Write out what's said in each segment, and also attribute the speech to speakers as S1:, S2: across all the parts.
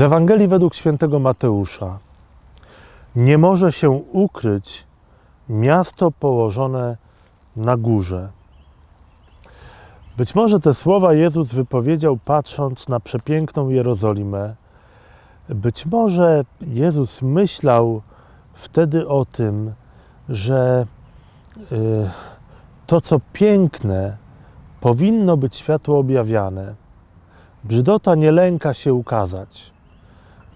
S1: Ewangelii według świętego Mateusza. Nie może się ukryć miasto położone na górze. Być może te słowa Jezus wypowiedział patrząc na przepiękną Jerozolimę. Być może Jezus myślał wtedy o tym, że y, to, co piękne, powinno być światło objawiane. Brzydota nie lęka się ukazać.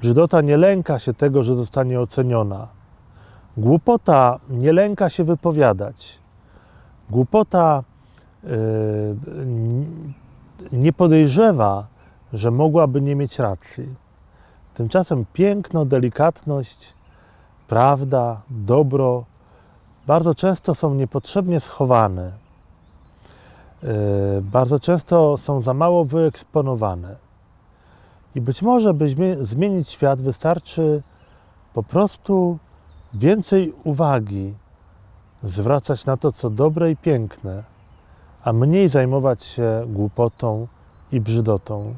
S1: Brzydota nie lęka się tego, że zostanie oceniona. Głupota nie lęka się wypowiadać. Głupota yy, nie podejrzewa, że mogłaby nie mieć racji. Tymczasem piękno, delikatność, prawda, dobro bardzo często są niepotrzebnie schowane. Yy, bardzo często są za mało wyeksponowane. I być może, by zmie- zmienić świat, wystarczy po prostu więcej uwagi zwracać na to, co dobre i piękne, a mniej zajmować się głupotą i brzydotą.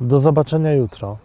S1: Do zobaczenia jutro.